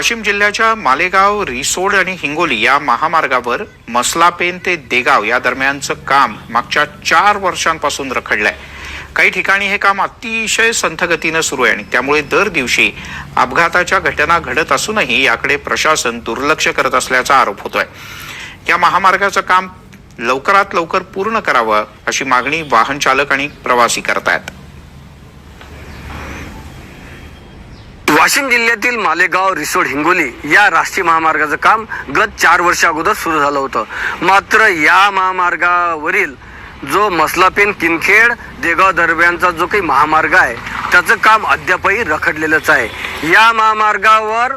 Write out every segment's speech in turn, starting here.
वाशिम जिल्ह्याच्या मालेगाव रिसोड आणि हिंगोली या महामार्गावर मसलापेन ते देगाव या दरम्यानचं काम मागच्या चार वर्षांपासून रखडलंय. काही ठिकाणी हे काम अतिशय संथगतीनं सुरू आहे आणि त्यामुळे दर दिवशी अपघाताच्या घटना घडत असूनही याकडे प्रशासन दुर्लक्ष करत असल्याचा आरोप होतोय. या महामार्गाचं काम लवकरात लवकर पूर्ण करावं अशी मागणी वाहन चालक आणि प्रवासी करतायत. वाशिम जिल्ह्यातील मालेगाव रिसोड हिंगोली या राष्ट्रीय महामार्गाचं काम गत चार वर्षा अगोदर सुरू झालं होतं. मात्र या महामार्गावरील जो मसलापेन किनखेड देगाव दरम्यानचा जो काही महामार्ग आहे त्याचं काम अद्यापही रखडलेलंच आहे. या महामार्गावर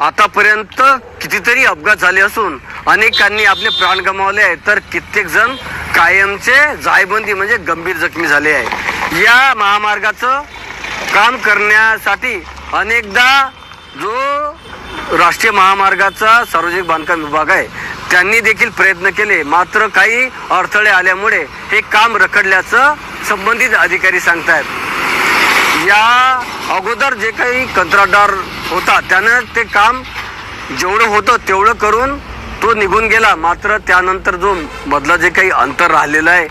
आतापर्यंत कितीतरी अपघात झाले असून अनेकांनी आपले प्राण गमावले आहेत. तर कित्येक जण कायमचे जायबंदी म्हणजे गंभीर जखमी झाले आहे या महामार्गाचं काम करण्यासाठी अनेकदा जो राष्ट्रीय महामार्गाचा सार्वजनिक बांधकाम विभाग आहे त्यांनी देखील प्रयत्न केले. मात्र काही अडथळे आल्यामुळे हे काम रखडल्याचं संबंधित अधिकारी सांगतायत. या अगोदर जे काही कंत्राटदार होता त्यानं ते काम जेवढं होतं तेवढं करून तो निघून गेला. मात्र त्यानंतर जो मधला जे काही अंतर राहिलेलं आहे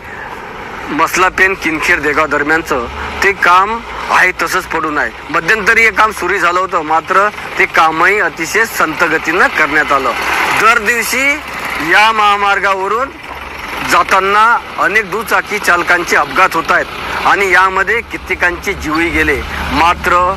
मसला पेन किनखेड देगाव दरम्यानचं ते काम आहे तसंच पडून आहे. मध्यंतरी हे काम सुरू झालं होतं मात्र ते कामही अतिशय संत गतीनं करण्यात आलं. दर दिवशी या महामार्गावरून जाताना अनेक दुचाकी चालकांचे अपघात होत आहेत आणि यामध्ये कित्येकांचे जीवही गेले. मात्र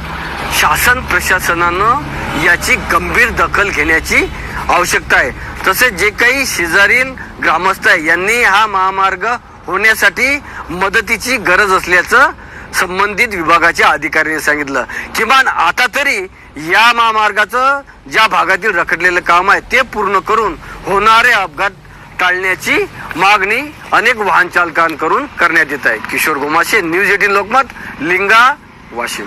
शासन प्रशासनानं याची गंभीर दखल घेण्याची आवश्यकता आहे. तसेच जे काही शेजारील ग्रामस्थ आहे यांनी हा महामार्ग होण्यासाठी मदतीची गरज असल्याचं संबंधित विभागाच्या अधिकाऱ्यांनी सांगितलं. किमान आता तरी या महामार्गाचं ज्या भागातील रखडलेलं काम आहे ते पूर्ण करून होणारे अपघात टाळण्याची मागणी अनेक वाहन चालकांकडून करण्यात येत आहे. Kishor Gomashe news eighteen Lokmat Linga Washim.